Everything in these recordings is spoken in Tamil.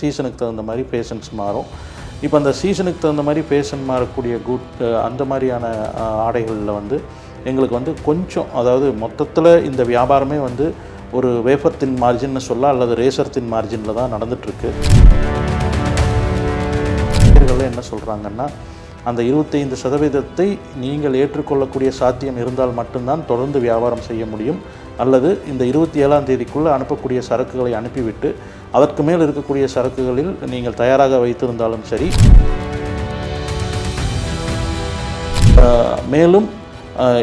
சீசனுக்கு தகுந்த மாதிரி பேஷண்ட்ஸ் மாறும். இப்போ அந்த சீசனுக்கு தகுந்த மாதிரி பேஷண்ட் மாறக்கூடிய குட் அந்த மாதிரியான ஆடைகளில் வந்து எங்களுக்கு வந்து கொஞ்சம் அதாவது மொத்தத்தில் இந்த வியாபாரமே வந்து ஒரு வேஃபர் தின் மார்ஜின்னு சொல்ல அல்லது ரேசர் தின் மார்ஜினில் தான் நடந்துகிட்ருக்கு என்ன சொல்கிறாங்கன்னா அந்த இருபத்தைந்து சதவீதத்தை நீங்கள் ஏற்றுக்கொள்ளக்கூடிய சாத்தியம் இருந்தால் மட்டும்தான் தொடர்ந்து வியாபாரம் செய்ய முடியும். அல்லது இந்த இருபத்தி ஏழாம் தேதிக்குள்ளே அனுப்பக்கூடிய சரக்குகளை அனுப்பிவிட்டு அதற்கு மேல் இருக்கக்கூடிய சரக்குகளில் நீங்கள் தயாராக வைத்திருந்தாலும் சரி. மேலும்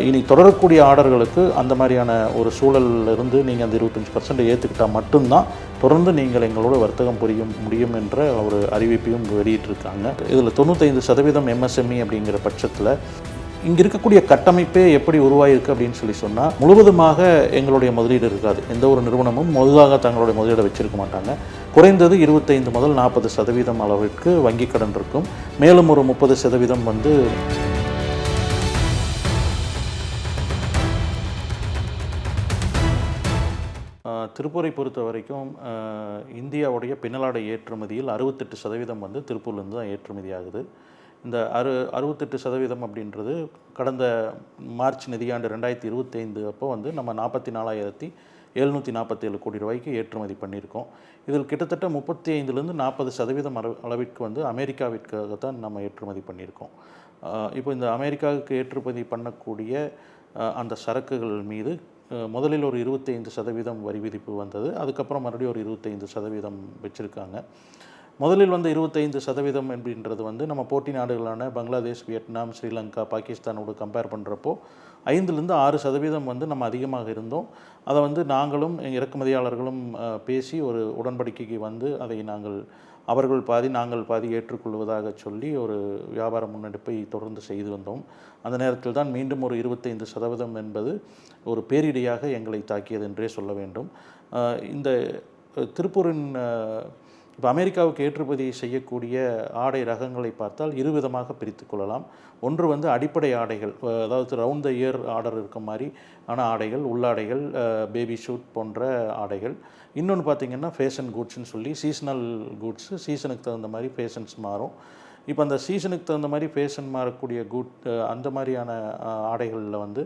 இனி தொடரக்கூடிய ஆர்டர்களுக்கு அந்த மாதிரியான ஒரு சூழல்ல இருந்து நீங்கள் அந்த இருபத்தஞ்சி பர்சன்ட் ஏற்றுக்கிட்டால் மட்டும்தான் தொடர்ந்து நீங்கள் எங்களோட வர்த்தகம் புரிய முடியும் என்ற ஒரு அறிவிப்பையும் வெளியிட்டிருக்காங்க. இதில் தொண்ணூத்தைந்து சதவீதம் எம்எஸ்எம்இ அப்படிங்கிற பட்சத்தில் இங்கே இருக்கக்கூடிய கட்டமைப்பே எப்படி உருவாயிருக்கு அப்படின்னு சொல்லி சொன்னால் முழுவதுமாக எங்களுடைய முதலீடு இருக்காது. எந்த ஒரு நிறுவனமும் முழுதாக தங்களுடைய முதலீடை வச்சிருக்க மாட்டாங்க. குறைந்தது இருபத்தைந்து முதல் நாற்பது சதவீதம் அளவிற்கு வங்கி கடன் இருக்கும். மேலும் ஒரு முப்பது சதவீதம் வந்து திருப்பூரை பொறுத்த வரைக்கும் இந்தியாவுடைய பின்னலாடை ஏற்றுமதியில் அறுபத்தெட்டு சதவீதம் வந்து திருப்பூர்லேருந்து தான் ஏற்றுமதி ஆகுது. இந்த அறு அறுபத்தெட்டு சதவீதம் அப்படின்றது கடந்த மார்ச் நிதியாண்டு ரெண்டாயிரத்தி இருபத்தைந்து அப்போ வந்து நம்ம நாற்பத்தி நாலாயிரத்தி எழுநூற்றி நாற்பத்தேழு கோடி ரூபாய்க்கு ஏற்றுமதி பண்ணியிருக்கோம். இதில் கிட்டத்தட்ட முப்பத்தி ஐந்துலேருந்து நாற்பது சதவீதம் அளவிற்கு வந்து அமெரிக்காவிற்காக தான் நம்ம ஏற்றுமதி பண்ணியிருக்கோம். இப்போ இந்த அமெரிக்காவுக்கு ஏற்றுமதி பண்ணக்கூடிய அந்த சரக்குகள் மீது முதலில் ஒரு இருபத்தைந்து சதவீதம் வரி விதிப்பு வந்தது. அதுக்கப்புறம் மறுபடியும் ஒரு இருபத்தைந்து சதவீதம் வச்சுருக்காங்க. முதலில் வந்து இருபத்தைந்து சதவீதம் அப்படின்றது வந்து நம்ம போட்டி நாடுகளான பங்களாதேஷ் வியட்நாம் ஸ்ரீலங்கா பாகிஸ்தானோடு கம்பேர் பண்ணுறப்போ ஐந்துலேருந்து ஆறு சதவீதம் வந்து நம்ம அதிகமாக இருந்தோம். அதை வந்து நாங்களும் இறக்குமதியாளர்களும் பேசி ஒரு உடன்படிக்கைக்கு வந்து அதை நாங்கள் அவர்கள் பாதி நாங்கள் பாதி ஏற்றுக்கொள்வதாக சொல்லி ஒரு வியாபார முன்னெடுப்பை தொடர்ந்து செய்து வந்தோம். அந்த நேரத்தில் தான் மீண்டும் ஒரு இருபத்தைந்து சதவீதம் என்பது ஒரு பேரிடியாக எங்களை தாக்கியது என்றே சொல்ல வேண்டும். இந்த திருப்பூரின் இப்போ அமெரிக்காவுக்கு ஏற்றுமதி செய்யக்கூடிய ஆடை ரகங்களை பார்த்தால் இரு விதமாக பிரித்து கொள்ளலாம். ஒன்று வந்து அடிப்படை ஆடைகள் அதாவது ரவுண்ட் த இயர் ஆர்டர் இருக்க மாதிரி ஆன ஆடைகள் உள்ளாடைகள் பேபி ஷூட் போன்ற ஆடைகள். இன்னொன்று பார்த்திங்கன்னா ஃபேஷன் குட்ஸ்னு சொல்லி சீசனல் குட்ஸு சீசனுக்கு தகுந்த மாதிரி ஃபேஷன்ஸ் மாறும். இப்போ அந்த சீசனுக்கு தகுந்த மாதிரி ஃபேஷன் மாறக்கூடிய குட் அந்த மாதிரியான ஆடைகளில் வந்து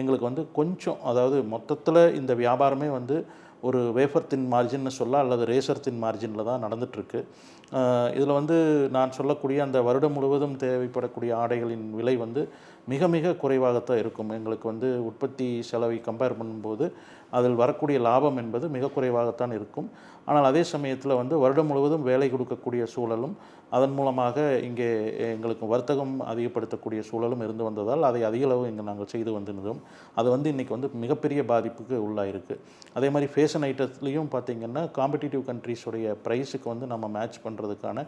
எங்களுக்கு வந்து கொஞ்சம் அதாவது மொத்தத்தில் இந்த வியாபாரமே வந்து ஒரு வேஃபர் தின் மார்ஜின்னு சொல்ல அல்லது ரேசர் தின் மார்ஜினில் தான் நடந்துகிட்ருக்கு இதில் வந்து நான் சொல்லக்கூடிய அந்த வருடம் முழுவதும் தேவைப்படக்கூடிய ஆடைகளின் விலை வந்து மிக மிக குறைவாகத்தான் இருக்கும். எங்களுக்கு வந்து உற்பத்தி செலவை கம்பேர் பண்ணும்போது அதில் வரக்கூடிய லாபம் என்பது மிக குறைவாகத்தான் இருக்கும். ஆனால் அதே சமயத்தில் வந்து வருடம் முழுவதும் வேலை கொடுக்கக்கூடிய சூழலும் அதன் மூலமாக இங்கே எங்களுக்கு வர்த்தகம் அதிகப்படுத்தக்கூடிய சூழலும் இருந்து வந்ததால் அதை அதிக அளவு இங்கே நாங்கள் செய்து வந்திருந்தோம். அது வந்து இன்றைக்கி வந்து மிகப்பெரிய பாதிப்புக்கு உள்ளாயிருக்கு. அதே மாதிரி ஃபேஷன் ஐட்டத்துலேயும் பார்த்திங்கன்னா காம்படிட்டிவ் கண்ட்ரீஸுடைய ப்ரைஸுக்கு வந்து நம்ம மேட்ச் பண்ணுறதுக்கான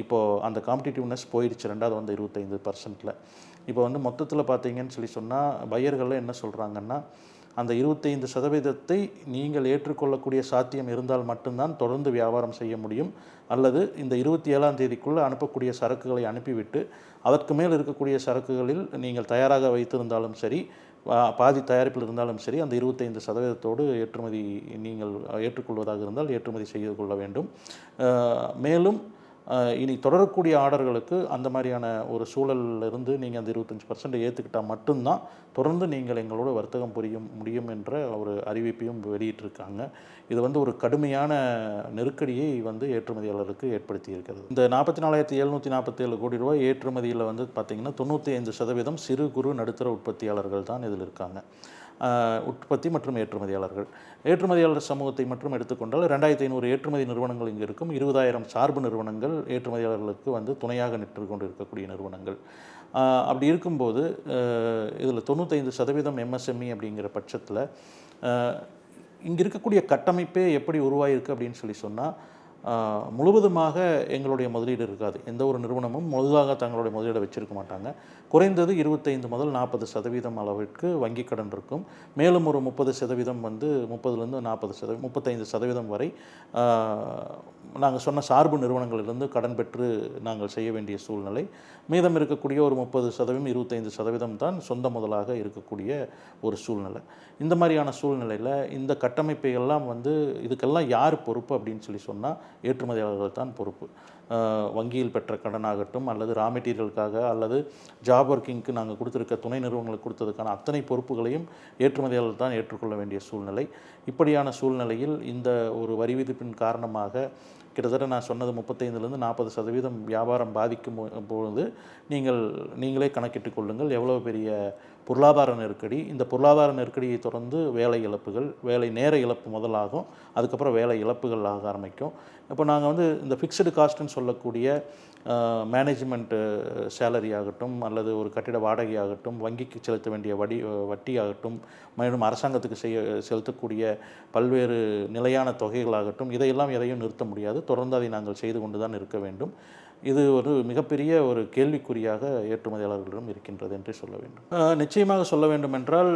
இப்போது அந்த காம்படிட்டிவ்னஸ் போயிடுச்சு ரெண்டாவது வந்து இருபத்தைந்து பர்சன்ட்டில் இப்போ வந்து மொத்தத்தில் பார்த்தீங்கன்னு சொல்லி சொன்னால் பையர்கள்லாம் என்ன சொல்கிறாங்கன்னா அந்த இருபத்தைந்து சதவீதத்தை நீங்கள் ஏற்றுக்கொள்ளக்கூடிய சாத்தியம் இருந்தால் மட்டும்தான் தொடர்ந்து வியாபாரம் செய்ய முடியும். அல்லது இந்த இருபத்தி ஏழாம் தேதிக்குள்ளே அனுப்பக்கூடிய சரக்குகளை அனுப்பிவிட்டு அதற்கு மேல் இருக்கக்கூடிய சரக்குகளில் நீங்கள் தயாராக வைத்திருந்தாலும் சரி பாதி தயாரிப்பில் இருந்தாலும் சரி அந்த இருபத்தைந்து சதவீதத்தோடு ஏற்றுமதி நீங்கள் ஏற்றுக்கொள்வதாக இருந்தால் ஏற்றுமதி செய்து கொள்ள வேண்டும். மேலும் இனி தொடரக்கூடிய ஆர்டர்களுக்கு அந்த மாதிரியான ஒரு சூழல்ல இருந்து நீங்கள் அந்த இருபத்தஞ்சி பர்சன்ட் ஏற்றுக்கிட்டால் மட்டும்தான் தொடர்ந்து நீங்கள் எங்களோட வர்த்தகம் புரிய முடியும் என்ற ஒரு அறிவிப்பையும் வெளியிட்டிருக்காங்க. இது வந்து ஒரு கடுமையான நெருக்கடியை வந்து ஏற்றுமதியாளருக்கு ஏற்படுத்தி இருக்கிறது இந்த நாற்பத்தி நாலாயிரத்தி எழுநூற்றி நாற்பத்தேழு கோடி ரூபாய் ஏற்றுமதியில் வந்து பார்த்திங்கன்னா தொண்ணூற்றி ஐந்து சதவீதம் சிறு குறு நடுத்தர உற்பத்தியாளர்கள் தான் இதில் இருக்காங்க. உற்பத்தி மற்றும் ஏற்றுமதியாளர்கள். ஏற்றுமதியாளர் சமூகத்தை மட்டும் எடுத்துக்கொண்டால் ரெண்டாயிரத்தி ஐநூறு ஏற்றுமதி நிறுவனங்கள் இங்கே இருக்கும். இருபதாயிரம் சார்பு நிறுவனங்கள் ஏற்றுமதியாளர்களுக்கு வந்து துணையாக நின்று கொண்டு இருக்கக்கூடிய நிறுவனங்கள் அப்படி இருக்கும்போது இதில் தொண்ணூத்தைந்து சதவீதம் எம்எஸ்எம்இ அப்படிங்கிற பட்சத்தில் இங்கே இருக்கக்கூடிய கட்டமைப்பே எப்படி உருவாயிருக்கு அப்படின்னு சொல்லி சொன்னால் முழுவதுமாக எங்களுடைய முதலீடு இருக்காது. எந்த ஒரு நிறுவனமும் முழுதாக தங்களுடைய முதலீடை வச்சிருக்க மாட்டாங்க. குறைந்தது இருபத்தைந்து முதல் நாற்பது சதவீதம் அளவிற்கு வங்கி கடன் இருக்கும். மேலும் ஒரு முப்பது சதவீதம் வந்து முப்பதுலேருந்து நாற்பது சதவீதம் முப்பத்தைந்து சதவீதம் வரை நாங்கள் சொன்ன சார்பு நிறுவனங்களிலிருந்து கடன் பெற்று நாங்கள் செய்ய வேண்டிய சூழ்நிலை. மீதம் இருக்கக்கூடிய ஒரு முப்பது சதவீதம் இருபத்தைந்து சதவீதம் தான் சொந்த முதலாக இருக்கக்கூடிய ஒரு சூழ்நிலை. இந்த மாதிரியான சூழ்நிலையில் இந்த கட்டமைப்பை எல்லாம் வந்து இதுக்கெல்லாம் யார் பொறுப்பு அப்படின்னு சொல்லி சொன்னால் ஏற்றுமதியாளர்கள் தான் பொறுப்பு. வங்கியில் பெற்ற கடனாகட்டும் அல்லது ரா மெட்டீரியலுக்காக அல்லது ஜாப் ஒர்க்கிங்க்கு நாங்கள் கொடுத்துருக்க துணை நிறுவனங்களுக்கு கொடுத்ததுக்கான அத்தனை பொறுப்புகளையும் ஏற்றுமதியாளர்கள் தான் ஏற்றுக்கொள்ள வேண்டிய சூழ்நிலை. இப்படியான சூழ்நிலையில் இந்த ஒரு வரி விதிப்பின் காரணமாக கிட்டத்தட்ட நான் சொன்னது முப்பத்தைந்துலேருந்து நாற்பது சதவீதம் வியாபாரம் பாதிக்கும் பொழுது நீங்கள் நீங்களே கணக்கிட்டு கொள்ளுங்கள். எவ்வளோ பெரிய பொருளாதார நெருக்கடி. இந்த பொருளாதார நெருக்கடியை தொடர்ந்து வேலை இழப்புகள் வேலை நேர இழப்பு முதலாகும். அதுக்கப்புறம் வேலை இழப்புகள் ஆக ஆரம்பிக்கும். இப்போ நாங்கள் வந்து இந்த ஃபிக்ஸ்டு காஸ்ட்டுன்னு சொல்லக்கூடிய மேனேஜ்மெண்ட்டு சேலரி ஆகட்டும் அல்லது ஒரு கட்டிட வாடகை ஆகட்டும் வங்கிக்கு செலுத்த வேண்டிய வடி வட்டி ஆகட்டும் மேலும் அரசாங்கத்துக்கு செய்ய செலுத்தக்கூடிய பல்வேறு நிலையான தொகைகளாகட்டும் இதையெல்லாம் எதையும் நிறுத்த முடியாது. தொடர்ந்து அதை நாங்கள் செய்து கொண்டு தான் இருக்க வேண்டும். இது ஒரு மிகப்பெரிய ஒரு கேள்விக்குறியாக ஏற்றுமதியாளர்களிடம் இருக்கின்றது என்று சொல்ல வேண்டும். நிச்சயமாக சொல்ல வேண்டும் என்றால்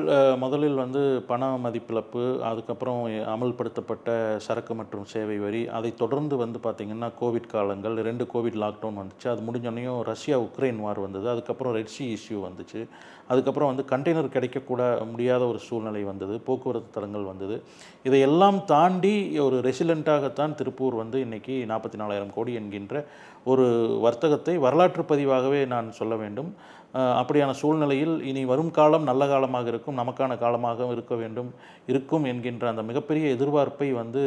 முதலில் வந்து பண மதிப்பிழப்பு அதுக்கப்புறம் அமல்படுத்தப்பட்ட சரக்கு மற்றும் சேவை வரி அதை தொடர்ந்து வந்து பார்த்திங்கன்னா கோவிட் காலங்கள் ரெண்டு கோவிட் லாக்டவுன் வந்துச்சு. அது முடிஞ்சோடனையும் ரஷ்யா உக்ரைன் வார் வந்தது. அதுக்கப்புறம் ரெட்சி இஷ்யூ வந்துச்சு. அதுக்கப்புறம் வந்து கண்டெய்னர் கிடைக்கக்கூட முடியாத ஒரு சூழ்நிலை வந்தது. போக்குவரத்து தடங்கள் வந்தது. இதையெல்லாம் தாண்டி ஒரு ரெசிலண்ட்டாகத்தான் திருப்பூர் வந்து இன்றைக்கி நாற்பத்தி நாலாயிரம் கோடி என்கின்ற ஒரு வர்த்தகத்தை வரலாற்று பதிவாகவே நான் சொல்ல வேண்டும். அப்படியான சூழ்நிலையில் இனி வரும் காலம் நல்ல காலமாக இருக்கும் நமக்கான காலமாக இருக்க வேண்டும் இருக்கும் என்கின்ற அந்த மிகப்பெரிய எதிர்பார்ப்பை வந்து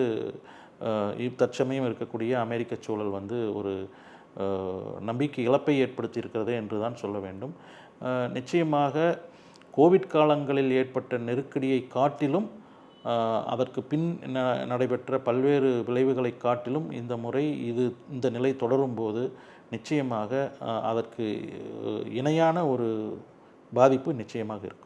தற்சமயம் இருக்கக்கூடிய அமெரிக்க சூழல் வந்து ஒரு நம்பிக்கை இழப்பை ஏற்படுத்தி இருக்கிறது என்று தான் சொல்ல வேண்டும். நிச்சயமாக கோவிட் காலங்களில் ஏற்பட்ட நெருக்கடியை காட்டிலும் அதற்கு பின் ந- நடைபெற்ற பல்வேறு விளைவுகளை காட்டிலும் இந்த முறை இது இந்த நிலை தொடரும்போது நிச்சயமாக அதற்கு இணையான ஒரு பாதிப்பு நிச்சயமாக இருக்கும்.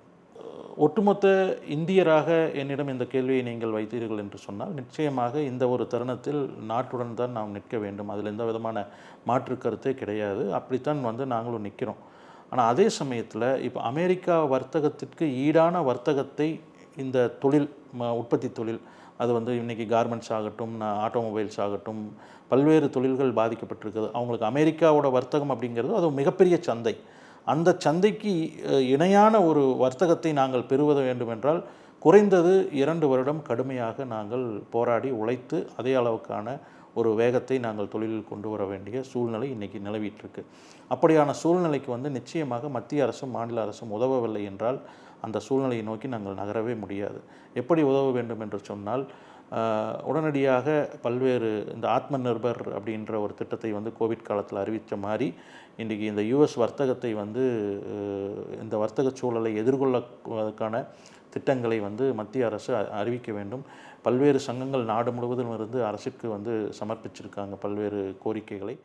ஒட்டுமொத்த இந்தியராக என்னிடம் இந்த கேள்வியை நீங்கள் வைத்தீர்கள் என்று சொன்னால் நிச்சயமாக இந்த ஒரு தருணத்தில் நாட்டுடன் தான் நாம் நிற்க வேண்டும். அதில் எந்த விதமான மாற்று கருத்தே கிடையாது. அப்படித்தான் வந்து நாங்களும் நிற்கிறோம். ஆனால் அதே சமயத்தில் இப்போ அமெரிக்கா வர்த்தகத்திற்கு ஈடான வர்த்தகத்தை இந்த தொழில் உற்பத்தி தொழில். அது வந்து இன்றைக்கி கார்மெண்ட்ஸ் ஆகட்டும் ஆட்டோமொபைல்ஸ் ஆகட்டும் பல்வேறு தொழில்கள் பாதிக்கப்பட்டிருக்குது. அவங்களுக்கு அமெரிக்காவோட வர்த்தகம் அப்படிங்கிறது அது மிகப்பெரிய சந்தை. அந்த சந்தைக்கு இணையான ஒரு வர்த்தகத்தை நாங்கள் பெறுவது வேண்டுமென்றால் குறைந்தது இரண்டு வருடம் கடுமையாக நாங்கள் போராடி உழைத்து அதே அளவுக்கான ஒரு வேகத்தை நாங்கள் தொழிலில் கொண்டு வர வேண்டிய சூழ்நிலை இன்றைக்கி நிலவிட்டிருக்கு. அப்படியான சூழ்நிலைக்கு வந்து நிச்சயமாக மத்திய அரசும் மாநில அரசும் உதவவில்லை என்றால் அந்த சூழ்நிலையை நோக்கி நாங்கள் நகரவே முடியாது. எப்படி உதவ வேண்டும் என்று சொன்னால் உடனடியாக பல்வேறு இந்த ஆத்ம நிர்பர் அப்படின்ற ஒரு திட்டத்தை வந்து கோவிட் காலத்தில் அறிவித்த மாதிரி இன்றைக்கி இந்த யுஎஸ் வர்த்தகத்தை வந்து இந்த வர்த்தக சூழலை எதிர்கொள்வதற்கான திட்டங்களை வந்து மத்திய அரசு அறிவிக்க வேண்டும். பல்வேறு சங்கங்கள் நாடு முழுவதும் இருந்து அரசுக்கு வந்து சமர்ப்பிச்சிருக்காங்க பல்வேறு கோரிக்கைகளை.